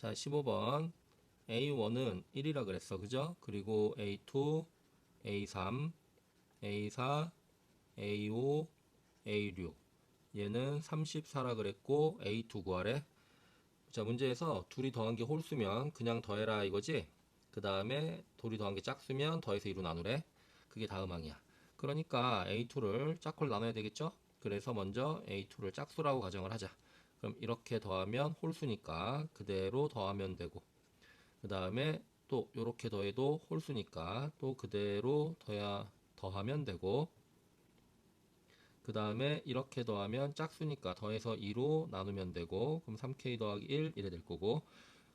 자, 15번. A1은 1이라 그랬어. 그죠? 그리고 A2, A3, A4, A5, A6. 얘는 34라 그랬고 A2 구하래. 자, 문제에서 둘이 더한 게 홀수면 그냥 더해라 이거지? 그 다음에 둘이 더한 게 짝수면 더해서 2로 나누래. 그게 다음항이야. 그러니까 A2를 짝홀 나눠야 되겠죠? 그래서 먼저 A2를 짝수라고 가정을 하자. 그럼 이렇게 더하면 홀수니까 그대로 더하면 되고 그 다음에 또 이렇게 더해도 홀수니까 또 그대로 더야 더하면 되고 그 다음에 이렇게 더하면 짝수니까 더해서 2로 나누면 되고 그럼 3k 더하기 1 이래 될 거고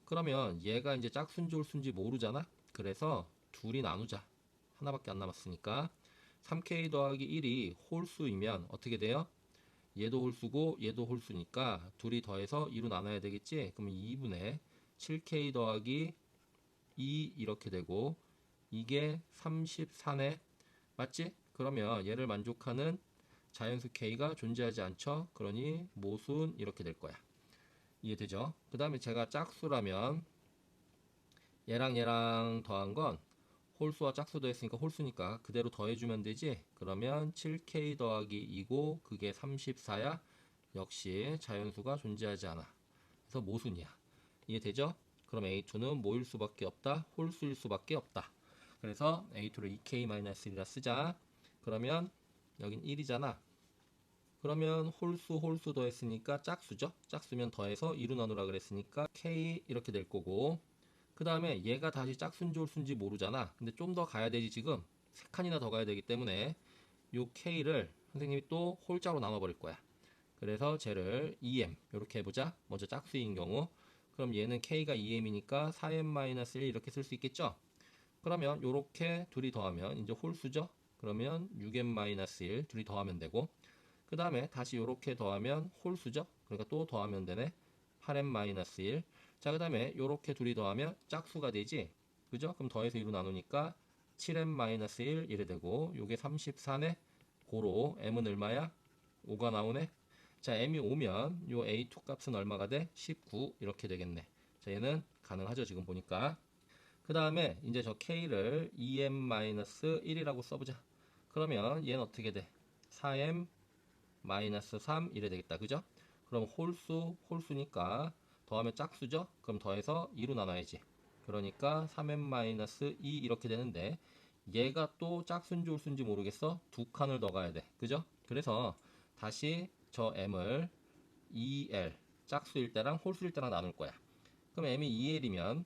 그러면 얘가 이제 짝수인지 홀수인지 모르잖아 그래서 둘이 나누자 하나밖에 안 남았으니까 3k 더하기 1이 홀수이면 어떻게 돼요? 얘도 홀수고 얘도 홀수니까 둘이 더해서 2로 나눠야 되겠지? 그럼 2분의 7k 더하기 2 이렇게 되고 이게 34네 맞지? 그러면 얘를 만족하는 자연수 k가 존재하지 않죠? 그러니 모순 이렇게 될 거야 이해되죠? 그 다음에 제가 짝수라면 얘랑 얘랑 더한 건 홀수와 짝수 더했으니까 홀수니까 그대로 더해주면 되지? 그러면 7k 더하기 2고 그게 34야? 역시 자연수가 존재하지 않아. 그래서 모순이야. 이해되죠? 그럼 A2는 뭐일 수밖에 없다? 홀수일 수밖에 없다. 그래서 A2를 2k-1이라 쓰자. 그러면 여긴 1이잖아. 그러면 홀수 홀수 더했으니까 짝수죠? 짝수면 더해서 2로 나누라 그랬으니까 k 이렇게 될 거고 그 다음에 얘가 다시 짝수인지 홀수인지 모르잖아. 근데 좀 더 가야 되지 지금. 세 칸이나 더 가야 되기 때문에 요 K를 선생님이 또 홀자로 나눠버릴 거야. 그래서 쟤를 2M 이렇게 해보자. 먼저 짝수인 경우. 그럼 얘는 K가 2M이니까 4M-1 이렇게 쓸 수 있겠죠? 그러면 요렇게 둘이 더하면 이제 홀수죠? 그러면 6M-1 둘이 더하면 되고 그 다음에 다시 요렇게 더하면 홀수죠? 그러니까 또 더하면 되네. 8M-1 자, 그 다음에 요렇게 둘이 더하면 짝수가 되지. 그죠? 그럼 더해서 2로 나누니까 7m-1 이래 되고 요게 34네. 고로 m은 얼마야? 5가 나오네. 자, m이 5면 요 a2 값은 얼마가 돼? 19 이렇게 되겠네. 자, 얘는 가능하죠. 지금 보니까. 그 다음에 이제 저 k를 2m-1이라고 써보자. 그러면 얘는 어떻게 돼? 4m-3 이래 되겠다. 그죠? 그럼 홀수, 홀수니까 더하면 짝수죠? 그럼 더해서 2로 나눠야지. 그러니까 3m-2 이렇게 되는데 얘가 또 짝수인지 홀수인지 모르겠어? 두 칸을 더 가야 돼. 그죠? 그래서 다시 저 m을 2l 짝수일 때랑 홀수일 때랑 나눌 거야. 그럼 m이 2l이면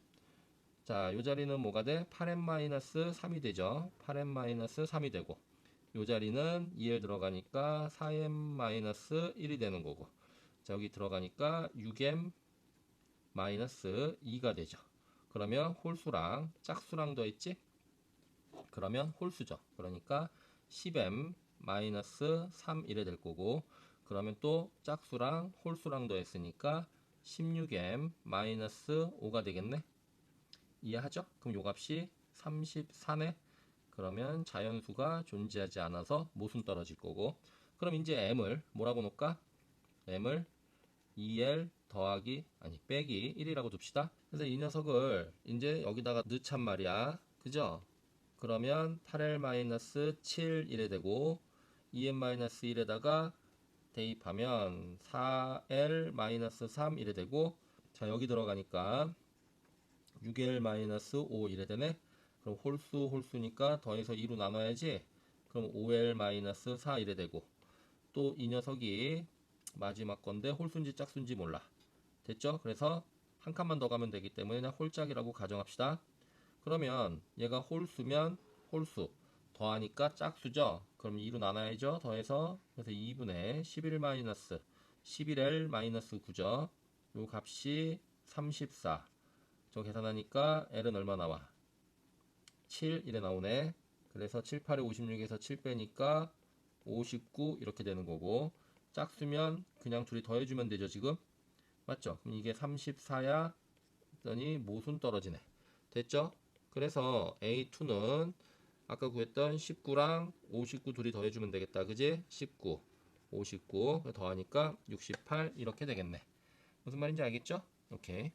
자, 요 자리는 뭐가 돼? 8m-3이 되죠. 8m-3이 되고 요 자리는 2l 들어가니까 4m-1이 되는 거고 자, 여기 들어가니까 6m 마이너스 2가 되죠. 그러면 홀수랑 짝수랑 더했지? 그러면 홀수죠. 그러니까 10m 마이너스 3 이래 될 거고 그러면 또 짝수랑 홀수랑 더했으니까 16m 마이너스 5가 되겠네. 이해하죠? 그럼 요 값이 34네. 그러면 자연수가 존재하지 않아서 모순 떨어질 거고 그럼 이제 m을 뭐라고 놓을까? m을 2l 더하기 아니 빼기 1이라고 둡시다. 그래서 이 녀석을 이제 여기다가 넣잔 말이야. 그죠? 그러면 8l-7 이래 되고 2m-1에다가 대입하면 4l-3 이래 되고 자 여기 들어가니까 6l-5 이래 되네. 그럼 홀수 홀수니까 더해서 2로 나눠야지. 그럼 5l-4 이래 되고 또 이 녀석이 마지막 건데 홀수인지 짝수인지 몰라. 됐죠? 그래서 한 칸만 더 가면 되기 때문에 그냥 홀짝이라고 가정합시다. 그러면 얘가 홀수면 홀수 더하니까 짝수죠? 그럼 2로 나눠야죠? 더해서 그래서 2분의 11 마이너스 11L 마이너스 9죠? 요 값이 34. 저 계산하니까 L은 얼마 나와? 7 이래 나오네. 그래서 7, 8에 56에서 7 빼니까 59 이렇게 되는 거고 짝수면 그냥 둘이 더해주면 되죠 지금 맞죠? 그럼 이게 34야 했더니 모순 떨어지네 됐죠? 그래서 A2는 아까 구했던 19랑 59 둘이 더해주면 되겠다 그지? 19 59 더하니까 68 이렇게 되겠네 무슨 말인지 알겠죠? 오케이